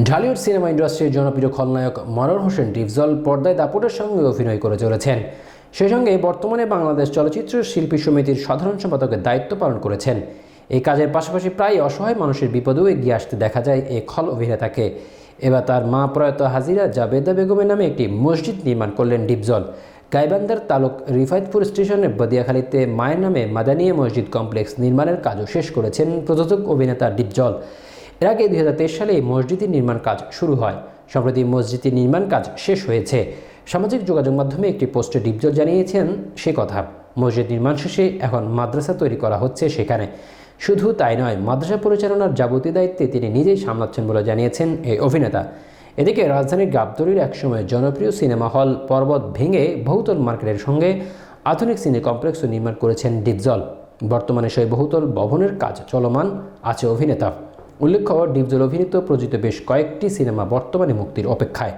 Dhallywood cinema ইন্ডাস্ট্রির জনপ্রিয় খলনায়ক মনোর হোসেন ডিপজল পর্দায় দাপটের সঙ্গে অভিনয় করে চলেছেন। সেই সঙ্গে বর্তমানে বাংলাদেশ চলচ্চিত্র শিল্পী সমিতির সাধারণ সম্পাদকের দায়িত্ব পালন করেছেন। এই কাজের পাশাপাশি প্রায় অসহায় মানুষের বিপদেও এগিয়ে আসতে দেখা যায় এই খল অভিনেতাকে। এবার তার মা প্রয়াত হাজিরা জাবেদা বেগমের নামে একটি মসজিদ নির্মাণ করলেন ডিপজল। গাইবান্দার তালুক রিফায়তপুর স্টেশনের বদিয়াখালীতে মায়ের নামে মাদানিয়া মসজিদ কমপ্লেক্স নির্মাণের কাজও শেষ করেছেন প্রযোজক অভিনেতা ডিপজল। এর আগে দুই সালে এই মসজিদের নির্মাণ কাজ শুরু হয়। সম্প্রতি মসজিদের নির্মাণ কাজ শেষ হয়েছে। সামাজিক যোগাযোগ মাধ্যমে একটি পোস্টে ডিপজল জানিয়েছেন সে কথা। মসজিদ নির্মাণ শেষে এখন মাদ্রাসা তৈরি করা হচ্ছে সেখানে। শুধু তাই নয়, মাদ্রাসা পরিচালনার যাবতীয় দায়িত্বে তিনি নিজেই সামলাচ্ছেন বলে জানিয়েছেন এই অভিনেতা। এদিকে রাজধানীর গাবতলির একসময় জনপ্রিয় সিনেমা হল পর্বত ভেঙে বহুতল মার্কেটের সঙ্গে আধুনিক সিনে কমপ্লেক্সও নির্মাণ করেছেন ডিপজল। বর্তমানে সেই বহুতল ভবনের কাজ চলমান, আছে অভিনেতা। উল্লেখ্য ডিপজল অভিনীত প্রযোজিত বেশ কয়েকটি সিনেমা বর্তমানে মুক্তির অপেক্ষায়।